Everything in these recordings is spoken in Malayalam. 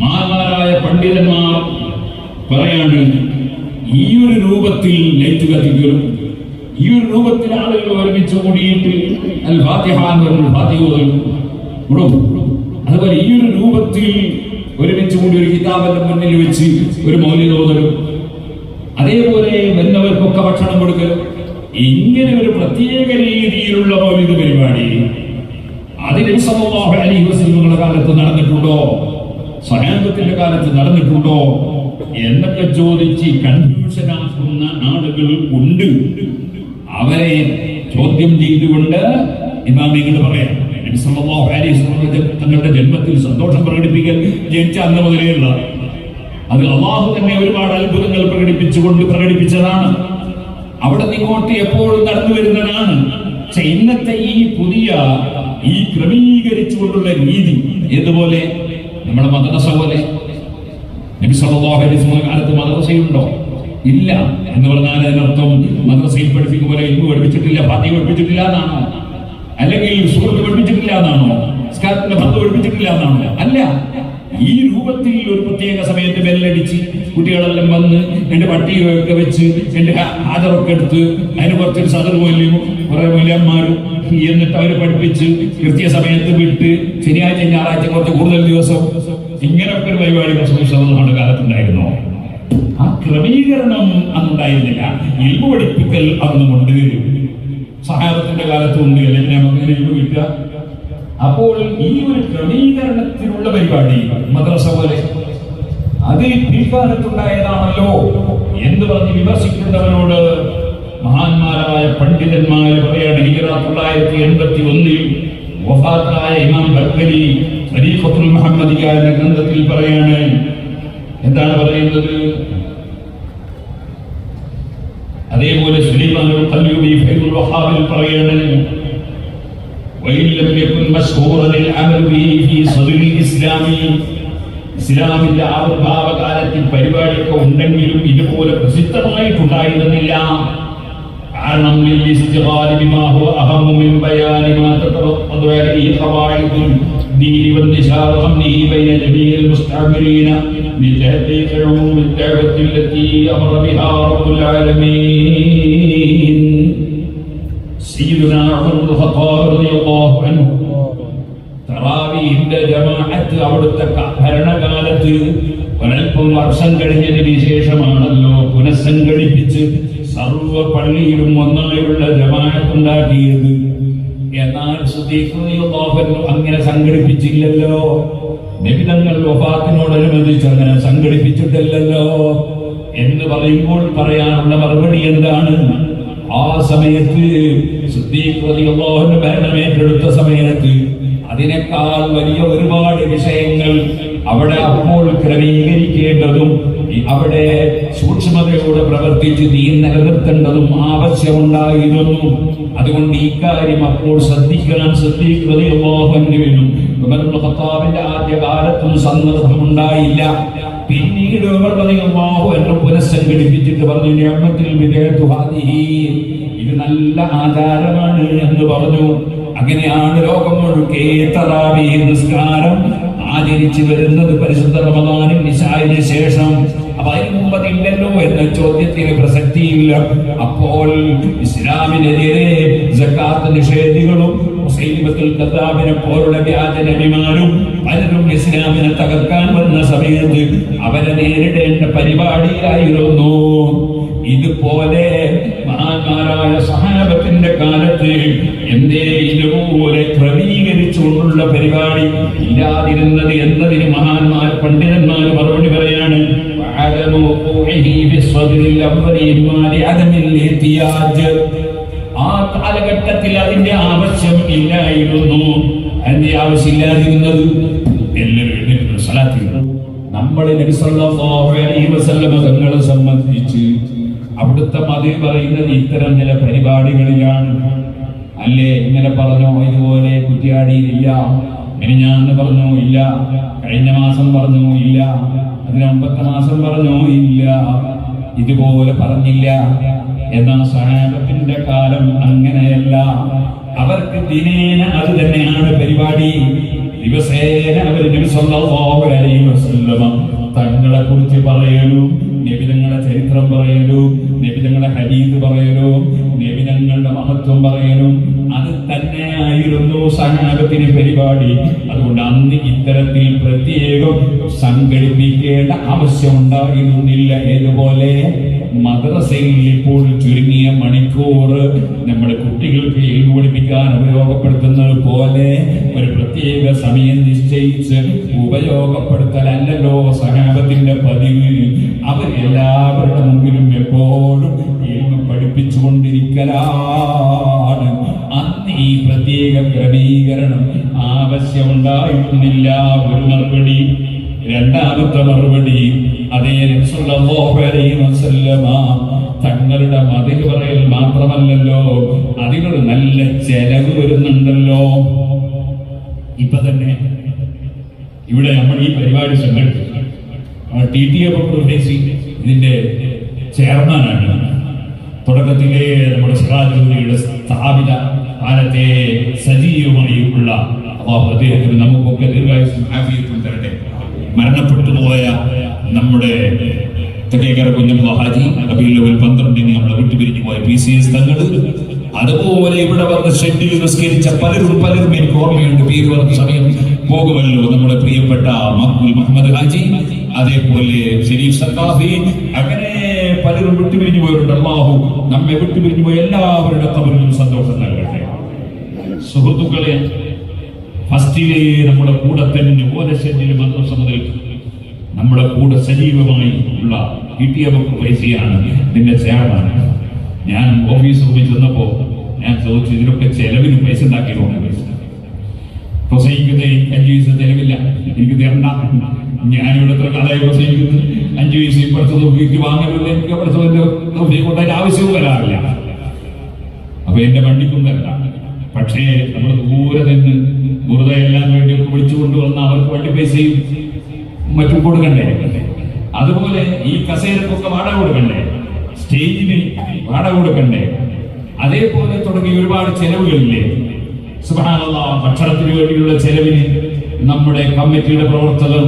മഹാന്മാരായ പണ്ഡിതന്മാർ പറയാണ് ഈ ഒരു രൂപത്തിൽ ലൈറ്റ് കത്തിക്കലും ഈ ഒരു രൂപത്തിൽ ആളുകൾ ഒരുമിച്ച് കൂടിയിട്ട് അൽ ഫാത്തിഹ എന്ന് പറഞ്ഞ ഫാത്തിഹ അതുപോലെ ഈ ഒരു രൂപത്തിൽ ഒരുമിച്ച് കൂടി ഒരു കിതാബിന്റെ മുന്നിൽ വെച്ച് ഒരു മൗലിക ഓതലും അതേപോലെ വരുന്നവർക്കൊക്കെ ഭക്ഷണം കൊടുക്കലും. ഇങ്ങനെ ഒരു പ്രത്യേക രീതിയിലുള്ള മൗലിക പരിപാടി അതിന് സമൂഹ സല്ലല്ലാഹു അലൈഹി വസല്ലമയുടെ കാലത്ത് നടന്നിട്ടുണ്ടോ? സഹാബത്തിന്റെ കാലത്ത് നടന്നിട്ടുണ്ടോ? എന്നൊക്കെ ചോദിച്ച് കൺഫ്യൂഷൻ ആക്കുന്ന ആളുകൾ ഉണ്ട്. അവരെ ചോദ്യം ചെയ്തുകൊണ്ട് ഇമാമിങ്ങോട് പറയാം. തങ്ങളുടെ ജന്മത്തിൽ സന്തോഷം പ്രകടിപ്പിക്കാൻ ജനിച്ച അന്ന് മുതലേ ഉള്ള അത് അള്ളാഹു തന്നെ ഒരുപാട് അത്ഭുതങ്ങൾ പ്രകടിപ്പിച്ചുകൊണ്ട് പ്രകടിപ്പിച്ചതാണ്. അവിടെ നിങ്ങോട്ട് എപ്പോഴും നടന്നു വരുന്നതാണ്. പക്ഷെ ഇന്നത്തെ ഈ പുതിയ ഈ ക്രമീകരിച്ചുകൊണ്ടുള്ള രീതി ഏതുപോലെ? നമ്മുടെ മദ്രസ പോലെ. നബി സല്ലല്ലാഹു അലൈഹി വസല്ലം കാലത്ത് മദ്രസയുണ്ടോ? ഇല്ല. എന്ന് പറഞ്ഞാൽ അതിനർത്ഥം മദ്രസയിൽ പഠിപ്പിക്കും പോലെ ഇന്ന് പഠിപ്പിച്ചിട്ടില്ല ഭാഗ്യം പഠിപ്പിച്ചിട്ടില്ല എന്നാണോ? അല്ലെങ്കിൽ സുഹൃത്ത് പഠിപ്പിച്ചിട്ടില്ല എന്നാണോ? സ്കാരത്തിന്റെ ഭർത്ത് പഠിപ്പിച്ചിട്ടില്ല എന്നാണോ? അല്ല. ഈ രൂപത്തിൽ ഒരു പ്രത്യേക സമയത്ത് ബെല്ലടിച്ച് കുട്ടികളെല്ലാം വന്ന് എന്റെ പട്ടികയൊക്കെ വെച്ച് എന്റെ ആദരൊക്കെ എടുത്ത് അതിന് കുറച്ചൊരു സദർ മൂല്യവും കുറെ മൂല്യന്മാരും എന്നിട്ട് അവർ പഠിപ്പിച്ച് കൃത്യസമയത്ത് വിട്ട് ശനിയാഴ്ച ഞായറാഴ്ച കുറച്ച് കൂടുതൽ ദിവസം ഇങ്ങനൊക്കെ ഒരു പരിപാടി പ്രസംഗിച്ചതാണ് കാലത്തുണ്ടായിരുന്നു? ആ ക്രമീകരണം അന്നുണ്ടായിരുന്നില്ല. ഇൽവ് പഠിപ്പിക്കൽ അന്നുമുണ്ട്. സഹാബത്തിന്റെ കാലത്തും ഉണ്ട്. അല്ലെങ്കിൽ നമുക്ക് ഇൽമു കിട്ടുക. അപ്പോൾ ഈ ഒരു ക്രമീകരണത്തിനുള്ള പരിപാടി മദ്രസ പോലെ അത് പിൽക്കാലത്തുണ്ടായതാണല്ലോ എന്ന് പറഞ്ഞ് വിമർശിക്കുന്നവരോട് മഹാന്മാരായ പണ്ഡിതന്മാർ പറയാണ് ഹിജറ തൊള്ളായിരത്തി എൺപത്തി ഒന്നിൽ വഫാത്തായ ഇമാം ബർക്കലി ഖലീഫത്തുൽ മുഹമ്മദിയ എന്ന ഗ്രന്ഥത്തിൽ പറയാണ് എന്താണ് പറയുന്നത് അതേപോലെ സുലൈമാൻ ഖല്ലൂബി ഫൈദുൽ വഹാബിൽ പറയാണ് وإن لم يكن مشهورا العمل به في صدر الإسلام ഇസ്ലാമിന്റെ ആവിർഭാവകാലത്തിൽ പരിപാടിയൊക്കെ ഉണ്ടെങ്കിലും ഇതുപോലെ പ്രസിദ്ധമായിട്ടുണ്ടായിരുന്നില്ല കാരണം للاستغلال بما هو أهم من بيان ما تترتب عليه قواعد الدين وانتشار أمنه بين جميع المستعمرين لتحقيق عموم الدعوة التي أمر بها رب العالمين سيدنا عمر بن الخطاب رضي الله عنه തറാവീഹിന്റെ ജമാഅത്ത് അവിടുത്തെ ക- ഭരണകാലത്ത് ഒരൽപ്പം വർഷം കഴിഞ്ഞതിന് ശേഷമാണല്ലോ പുനഃസംഘടിപ്പിച്ച് സർവ പള്ളിയിലും ഒന്നായുള്ള ജമാനത്തുണ്ടാക്കിയത് എന്നാൽ അങ്ങനെ സംഘടിപ്പിച്ചില്ലല്ലോ. നിബിതങ്ങൾ വഫാത്തിനോടനുബന്ധിച്ച് അങ്ങനെ സംഘടിപ്പിച്ചിട്ടില്ലല്ലോ. എന്ന് പറയുമ്പോൾ പറയാനുള്ള മറുപടി എന്താണ്? ആ സമയത്ത് ഭരണമേറ്റെടുത്ത സമയത്ത് അതിനേക്കാൾ വലിയ ഒരുപാട് വിഷയങ്ങൾ അവിടെ അപ്പോൾ ക്രമീകരിക്കേണ്ടതും അവിടെ സൂക്ഷ്മതയോടെ പ്രവർത്തിച്ച് നീ നിലനിർത്തേണ്ടതും ആവശ്യമുണ്ടായിരുന്നു. അതുകൊണ്ട് ഈ കാര്യം അപ്പോൾ ശ്രദ്ധിക്കണം ശ്രദ്ധിക്കുന്നതിനും ഖത്താബിന്റെ ആദ്യ കാലത്തും സന്ദർഭമുണ്ടായില്ല. പിന്നീട് പുനഃസംഘടിപ്പിച്ചിട്ട് പറഞ്ഞു ഹാദിഹി. ഇത് നല്ല ആചാരമാണ് എന്ന് പറഞ്ഞു. അങ്ങനെയാണ് ലോകം മുഴുക്കെ തറാവി നിസ്കാരം ആചരിച്ചു വരുന്നത്. പരിശുദ്ധ നിശായിന് ശേഷം അപ്പൊ അതിന് മുമ്പ് അതില്ലല്ലോ എന്ന ചോദ്യത്തിന് പ്രസക്തിയില്ല. അപ്പോൾ ഇസ്ലാമിനെതിരെ സക്കാത്ത് നിഷേധികളും മുസൈലിമത്തുൽ കത്താബിനെ പോലുള്ള വ്യാജ നബിമാരും പലരും ഇസ്ലാമിനെ തകർക്കാൻ വന്ന സമയത്ത് അവരെ നേരിടേണ്ട പരിപാടിയായിരുന്നു. ഇതുപോലെ മഹാന്മാരായ സഹാബത്തിന്റെ കാലത്ത് എന്തേ ഇതുപോലെ ക്രമീകരിച്ചുകൊണ്ടുള്ള പരിപാടി ഇല്ലാതിരുന്നത് എന്നതിന് മഹാന്മാർ പണ്ഡിതന്മാർ മറുപടി പറയാണ് وعدم وقوعه في الصدر الأول إما لعدم الاحتياج ആ കാലഘട്ടത്തിൽ അതിന്റെ ആവശ്യം ഇല്ലായിരുന്നു അതിന്റെ ആവശ്യമില്ലാതിരുന്നത് എല്ലാവരും എഴുന്നേറ്റ് സ്വലാത്ത് ചൊല്ലുക. നമ്മളെ നബി സല്ലല്ലാഹു അലൈഹി വസല്ലമ തങ്ങളെ സംബന്ധിച്ച് അവിടുത്തെ മതി പറയുന്നത് ഇത്തരം ചില പരിപാടികളിലാണ് അല്ലേ ഇന്നലെ പറഞ്ഞോ ഇതുപോലെ കുറ്റിയാടിയിലില്ല മിനിഞ്ഞാന്ന് പറഞ്ഞു ഇല്ല. കഴിഞ്ഞ മാസം പറഞ്ഞു ഇല്ല. അതിന് മാസം പറഞ്ഞു ഇല്ല. ഇതുപോലെ പറഞ്ഞില്ല. എന്നാൽ സഹാബത്തിന്റെ കാലം അങ്ങനെയല്ല. അവർക്ക് ദിനേന അത് തന്നെയാണ് പരിപാടി. ദിവസേന അവർ തങ്ങളെ കുറിച്ച് പറയലു നിബിതങ്ങളെ ചരിത്രം പറയലു നിബിതങ്ങളെ ഹരീത് പറയലു നിബിതങ്ങളുടെ മഹത്വം പറയലും. തന്നെയായിരുന്നു പരിപാടി. അതുകൊണ്ട് അന്ന് ഇത്തരത്തിൽ പ്രത്യേകം സംഘടിപ്പിക്കേണ്ട ആവശ്യമുണ്ടായിരുന്നില്ല. ഏതുപോലെ? മദ്രസയിൽ ഇപ്പോൾ ചുരുങ്ങിയ മണിക്കൂർ നമ്മുടെ കുട്ടികൾക്ക് എഴുതി പഠിപ്പിക്കാൻ ഉപയോഗപ്പെടുത്തുന്നത് പോലെ ഒരു പ്രത്യേക സമയം നിശ്ചയിച്ച് ഉപയോഗപ്പെടുത്തലല്ലോ സഹാബത്തിന്റെ പതിവ്. അവർ എല്ലാവരുടെ മുമ്പിലും എപ്പോഴും എഴുതി പഠിപ്പിച്ചുകൊണ്ടിരിക്കലാണ്. ഈ പ്രത്യേക ക്രമീകരണം ആവശ്യമുണ്ടായിരുന്നില്ല ഒരു മറുപടി. രണ്ടാമത്തെ മറുപടി അതേ തങ്ങളുടെ മതിൽ പറയൽ മാത്രമല്ലല്ലോ അതിനൊരു നല്ല ചെലവ് വരുന്നുണ്ടല്ലോ. ഇപ്പൊ തന്നെ ഇവിടെ നമ്മൾ ഈ പരിപാടി സംഘടിപ്പിച്ചു. ഇതിന്റെ ചെയർമാനാണ്. തുടക്കത്തിലെ നമ്മുടെ സ്ഥാപിത കാലത്തെ സജീവമായിട്ടുള്ള അള്ളാഹു അദ്ദേഹത്തിന് നമുക്കൊക്കെ ദീർഘായുസും ആഫിയത്തും തരട്ടെ. മരണപ്പെട്ടു പോയ നമ്മുടെ തെക്കേക്കര കുഞ്ഞമ്മ ഹാജി ഒരു പന്ത്രണ്ടിന് നമ്മളെ വിട്ടുപിരിഞ്ഞു പോയ പി സി എസ് തങ്ങൾ അതുപോലെ ഇവിടെ വന്ന് ഷെഡിൽ നിസ്കരിച്ച പലരും പലരും എനിക്ക് ഓർമ്മയുണ്ട്. പേര് പറഞ്ഞ സമയം പോകുമല്ലോ നമ്മുടെ പ്രിയപ്പെട്ട മഹ്മുൽ മുഹമ്മദ് ഹാജി അതേപോലെ ഷെരീഫ് സക്കാഫി അങ്ങനെ പലരും വിട്ടുപിരിഞ്ഞു പോയിട്ടുണ്ട്. അള്ളാഹു നമ്മെ വിട്ടുപിരിഞ്ഞു പോയ എല്ലാവരുടെ കബറിലും സന്തോഷം നൽകട്ടെ. സുഹൃത്തുക്കളെ ഫസ്റ്റിലെ നമ്മുടെ കൂടെ തന്നെ ഓലശല്യ മദ്രസ മുതൽ നമ്മുടെ കൂടെ സജീവമായി ഉള്ള പി ടി എം പൈസയാണ് നിന്റെ ചെയർമാൻ. ഞാൻ ഓഫീസ് റൂമിൽ ചെന്നപ്പോ ഞാൻ ചോദിച്ചു ഇതിനൊക്കെ ചെലവിന് പൈസ ഉണ്ടാക്കിയിട്ടുണ്ട് പൈസ. പ്രസംഗിക്കുന്ന അഞ്ചു പൈസ ചെലവില്ല. എനിക്ക് തരണ്ട. ഞാനിവിടെ എത്ര അഞ്ചു പൈസ ഇപ്പുറത്ത് നോക്കിയിട്ട് വാങ്ങരുത്. എനിക്ക് അപ്പുറത്ത് കൊണ്ടതിന്റെ ആവശ്യവും വരാറില്ല. അപ്പൊ എന്റെ വണ്ടിക്കും തരണ്ട പക്ഷേ നമ്മൾ ദൂരെ നിന്ന് വെറുതെ എല്ലാം വേണ്ടിയൊക്കെ വിളിച്ചു കൊണ്ടുവന്ന അവർക്ക് വണ്ടി പൈസയും മറ്റും കൊടുക്കണ്ടേ? അതുപോലെ ഈ കസേരക്കൊക്കെ വാടക കൊടുക്കണ്ടേ? സ്റ്റേജിന് വാടക കൊടുക്കണ്ടേ? അതേപോലെ തുടങ്ങി ഒരുപാട് ചെലവുകളില്ലേ? സുബാനുള്ള ഭക്ഷണത്തിന് വേണ്ടിയുള്ള ചെലവിന് നമ്മുടെ കമ്മിറ്റിയുടെ പ്രവർത്തകർ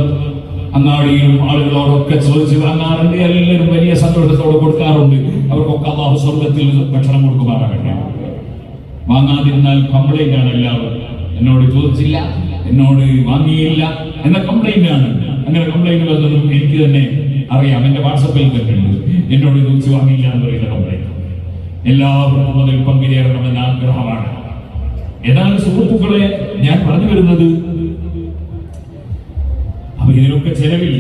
അങ്ങാടിയിലും ആളുകളോടൊക്കെ ചോദിച്ച് വാങ്ങാറുണ്ട്. എല്ലാവരും വലിയ സന്തോഷത്തോടെ കൊടുക്കാറുണ്ട്. അവർക്കൊക്കെ അള്ളാഹു സ്വർഗത്തിൽ ഭക്ഷണം കൊടുക്കുമാറാകട്ടെ. വാങ്ങാതിരുന്നാൽ കംപ്ലൈന്റ് ആണ് എല്ലാവരും. എന്നോട് ചോദിച്ചില്ല എന്നോട് വാങ്ങിയില്ല എന്ന കംപ്ലൈന്റ് ആണ്. അങ്ങനെ കംപ്ലൈന്റ് വന്നതും എനിക്ക് തന്നെ അറിയാം. എന്റെ വാട്സപ്പിൽ തന്നെയുണ്ട് എന്നോട് ചോദിച്ച് വാങ്ങിയില്ല എന്ന് പറയുന്ന കംപ്ലൈന്റ് എല്ലാവർക്കും അതിൽ പങ്കുചേരണമെന്ന ആഗ്രഹമാണ്. ഏതാണ് സുഹൃത്തുക്കളെ ഞാൻ പറഞ്ഞു വരുന്നത് അപ്പൊ ഇതിനൊക്കെ ചെലവില്ല.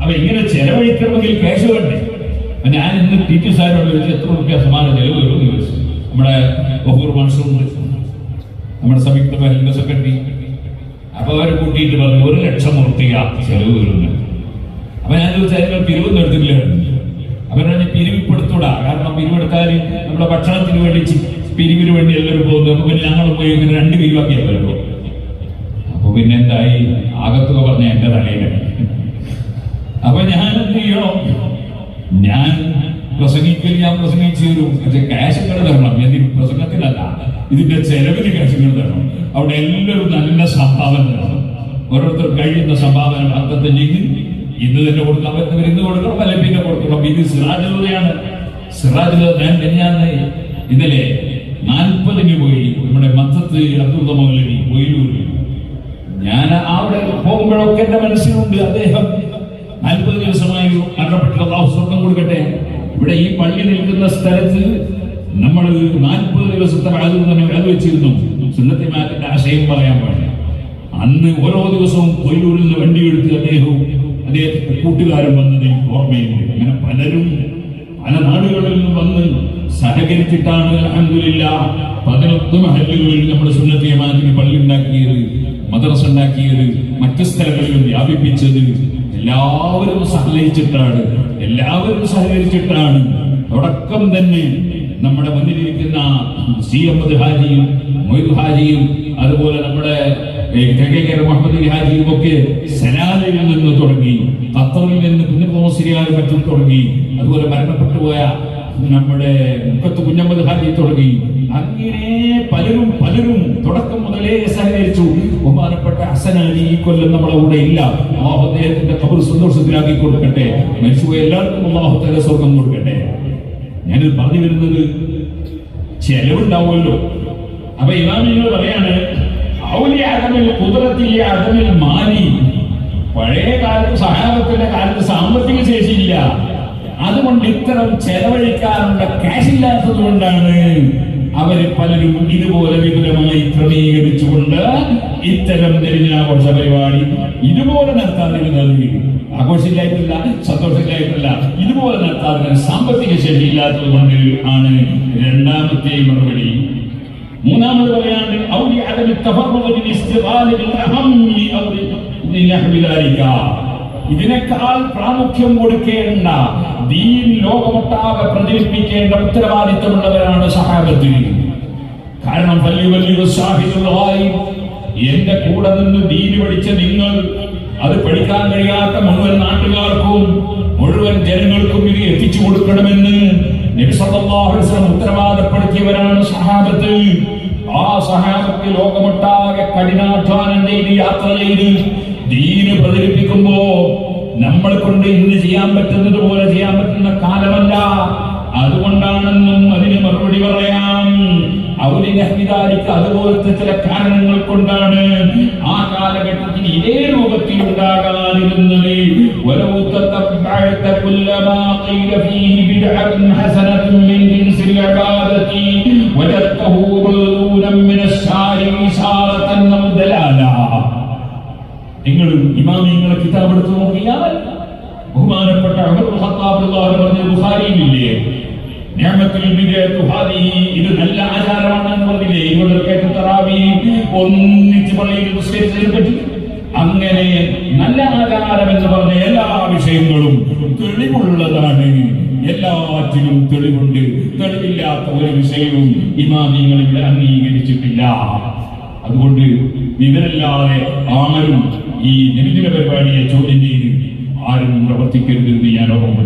അപ്പൊ ഇങ്ങനെ ചെലവഴിക്കണമെങ്കിൽ ക്യാഷ് വേണ്ടേ? ഞാൻ ഇന്ന് ടി ടി സാറിനോട് ചോദിച്ചു എത്ര റുപ്യ സമാന ചെലവ് വരും? ചോദിച്ചു. നമ്മുടെ ബഹൂർ മൺസൂർ നമ്മുടെ സംയുക്ത ഹെൽത്ത് സെക്രട്ടറി അപ്പൊ അവർ കൂട്ടിയിട്ട് പറഞ്ഞു ഒരു ലക്ഷം റുപ്യ ചെലവ് വരുന്നു അപ്പൊ ഞാൻ ചോദിച്ചാൽ പിരിവ് നിർത്തില്ല ഞാൻ പിരിവിപ്പെടുത്തൂടാ. കാരണം പിരിവെടുത്താൽ നമ്മുടെ ഭക്ഷണത്തിന് വേണ്ടി പിരിവിന് വേണ്ടി എല്ലാവരും പോകുന്നു. അപ്പൊ പിന്നെ ഞങ്ങൾ പോയി ഇങ്ങനെ രണ്ട് പിരിവാക്കിയല്ലോ അപ്പൊ പിന്നെ എന്തായി? ആകത്തുക പറഞ്ഞ എന്റെ തലയിലാണ് അപ്പൊ ഞാൻ എന്ത് ചെയ്യണം? ഞാൻ പ്രസംഗിക്കൽ ഞാൻ പ്രസംഗിച്ചു തരും പക്ഷെ ക്യാഷുകൾ തരണം എന്തിന് പ്രസംഗത്തിലല്ല. ഇതിന്റെ ചെലവിന് കാശുകൾ തരണം. അവിടെ എല്ലാവരും നല്ല സംഭാവന തരണം ഓരോരുത്തർ കഴിയുന്ന സംഭാവന അർത്ഥത്തിലേക്ക് ഇന്ന് തന്നെ കൊടുക്കാൻ പറ്റുന്നവർ ഇന്ന് കൊടുക്കണം. അല്ലെ പിന്നെ കൊടുക്കണം. ഇത് സിറാജുലതയാണ് സിറാജുലത ഞാൻ തന്നെയാണ്. ഇന്നലെ നാൽപ്പതിന് പോയി നമ്മുടെ മത്തത്ത് അബ്ദുള്ള മൗലവി കൊയിലൂരിൽ ഞാൻ അവിടെ പോകുമ്പോഴൊക്കെ എന്റെ മനസ്സിലുണ്ട്. അദ്ദേഹം നാൽപ്പത് ദിവസമായി മരണപ്പെട്ടുള്ള സ്വർണം കൊടുക്കട്ടെ. ഇവിടെ ഈ പള്ളി നിൽക്കുന്ന സ്ഥലത്ത് നമ്മൾ നാൽപ്പത് ദിവസത്തെ വാതിൽ തന്നെ വിളവ് വെച്ചിരുന്നു. ആശയം പറയാൻ പാടില്ല. അന്ന് ഓരോ ദിവസവും കൊയിലൂരിൽ നിന്ന് വണ്ടി എടുത്ത് അദ്ദേഹവും അദ്ദേഹത്തിന്റെ കൂട്ടുകാരും വന്നത് ഓർമ്മയുണ്ട്. അങ്ങനെ പലരും പല നാടുകളിൽ നിന്നും വന്ന് സഹകരിച്ചിട്ടാണ് അഹമ്മദില്ല പതിനൊന്ന് മഹല്ലുകളിൽ നമ്മുടെ സുന്നത്തിയ മാറ്റിന് പള്ളി ഉണ്ടാക്കിയത് മദ്രസ ഉണ്ടാക്കിയത് മറ്റു സ്ഥലങ്ങളിലും വ്യാപിപ്പിച്ചത്. എല്ലാവരും സഹകരിച്ചിട്ടാണ് എല്ലാവരും സഹകരിച്ചിട്ടാണ് തുടക്കം തന്നെ നമ്മുടെ മുന്നിലിരിക്കുന്ന സി അഹമ്മദ് ഹാജിയും മൊയ്ദ് ഹാജിയും അതുപോലെ നമ്മുടെ മുഹമ്മദ് ഹാജിയും ഒക്കെ സലാലയിൽ നിന്ന് തുടങ്ങി ഖത്തറിൽ നിന്ന് കുഞ്ഞപ്പോസിരിയാർ മറ്റും തുടങ്ങി അതുപോലെ മരണപ്പെട്ടുപോയ നമ്മുടെ മുക്കത്ത് കുഞ്ഞമ്മദ് ഹാജി തുടങ്ങി. അങ്ങനെ പലരും പലരും തുടക്കം മുതലേ സഹകരിച്ചു. ബഹുമാനപ്പെട്ട അലി ഈ കൊല്ലം നമ്മളെ കൂടെ ഇല്ല. അള്ളാഹു അദ്ദേഹത്തിന്റെ കബർ സന്തോഷത്തിലാക്കി കൊടുക്കട്ടെ. മനുഷ്യ എല്ലാവർക്കും അള്ളാഹു തല സ്വർഗം കൊടുക്കട്ടെ. ഞാനിത് പറഞ്ഞു വരുന്നത് ചെലവുണ്ടാവുമല്ലോ. അപ്പൊ ഇമാമിങ്ങൾ പറയാണ് ഔലി അദമിൽ കുതിരത്തിലെ അകമിൽ മാലി. പഴയ കാലത്ത് സഹാബത്തിന്റെ കാലത്ത് സാമ്പത്തിക ശേഷിയില്ല. അതുകൊണ്ട് ഇത്തരം ചെലവഴിക്കാനുള്ള ക്യാഷ് ഇല്ലാത്തത് കൊണ്ടാണ് അവർ പലരും ഇതുപോലെ വിപുലമായി ക്രമീകരിച്ചുകൊണ്ട് ഇത്തരം തെരഞ്ഞാഘോഷ പരിപാടി ഇതുപോലെ നടത്താതിരുന്നത് ആഘോഷമില്ലായിട്ടില്ല സന്തോഷമില്ലായിട്ടില്ല ഇതുപോലെ നടത്താതിരുന്ന സാമ്പത്തിക ശേഷി ഇല്ലാത്തത് കൊണ്ട് ആണ് രണ്ടാമത്തെ മറുപടി. മൂന്നാമത് പറയാണ്ട് ഇതിനേക്കാൾ പ്രാമുഖ്യം കൊടുക്കേണ്ട ദീൻ ലോകമൊട്ടാകെ പ്രചരിപ്പിക്കേണ്ട ഉത്തരവാദിത്തമുള്ളവരാണ് സഹാബത്തിന് കാരണം വലിയ വലിയ സാഹിത്യങ്ങളായി എന്റെ കൂടെ നിന്ന് ദീന് പഠിച്ച നിങ്ങൾ അത് പഠിക്കാൻ കഴിയാത്ത മുഴുവൻ നാട്ടുകാർക്കും മുഴുവൻ ജനങ്ങൾക്കും ഇത് എത്തിച്ചു കൊടുക്കണമെന്ന് ഉത്തരവാദപ്പെടുത്തിയവരാണ് സഹാബത്ത് ആ സഹാബത്ത് ലോകമൊട്ടാകെ കഠിനാധ്വാനം ചെയ്ത് യാത്ര ചെയ്ത് ദീന് പ്രചരിപ്പിക്കുമ്പോ നമ്മളെ കൊണ്ട് ഇന്ന് ചെയ്യാൻ പറ്റുന്നത് പോലെ ചെയ്യാൻ പറ്റുന്ന കാലമല്ല അതുകൊണ്ടാണെന്നും അതിന് മറുപടി പറയാം ഔലിനഹ്മിദാരിക്ക് അതുപോലത്തെ ചില കാരണങ്ങൾ കൊണ്ടാണ് ആ കാലഘട്ടത്തിൽ ഇതേ രൂപത്തിൽ ഉണ്ടാകാതിരുന്നത് ولو നിങ്ങൾ ഇമാമിങ്ങളെ കിതാബ് എടുത്ത് നോക്കിയാൽ ബഹുമാനപ്പെട്ട ഹാദിഹി ഇത് നല്ല ആചാരമാണെന്ന് പറഞ്ഞില്ലേ? കേട്ട തറാവി ഒന്നിച്ച് പള്ളിയിൽ നിസ്കരിച്ചതിനെ പറ്റി അങ്ങനെ നല്ല ആചാരം എന്ന് പറഞ്ഞ എല്ലാ വിഷയങ്ങളും തെളിവുള്ളതാണ്. എല്ലാറ്റിലും തെളിവുണ്ട്. തെളിവില്ലാത്ത ഒരു വിഷയവും ഇമാമിങ്ങൾ ഇവിടെ അംഗീകരിച്ചിട്ടില്ല. അതുകൊണ്ട് വിവരല്ലാതെ ആരും ഈ നിബിദിന പരിപാടിയെ ചോദ്യം ചെയ്ത് ആരും പ്രവർത്തിക്കരുതെന്ന് ഞാൻ ഓർമ്മ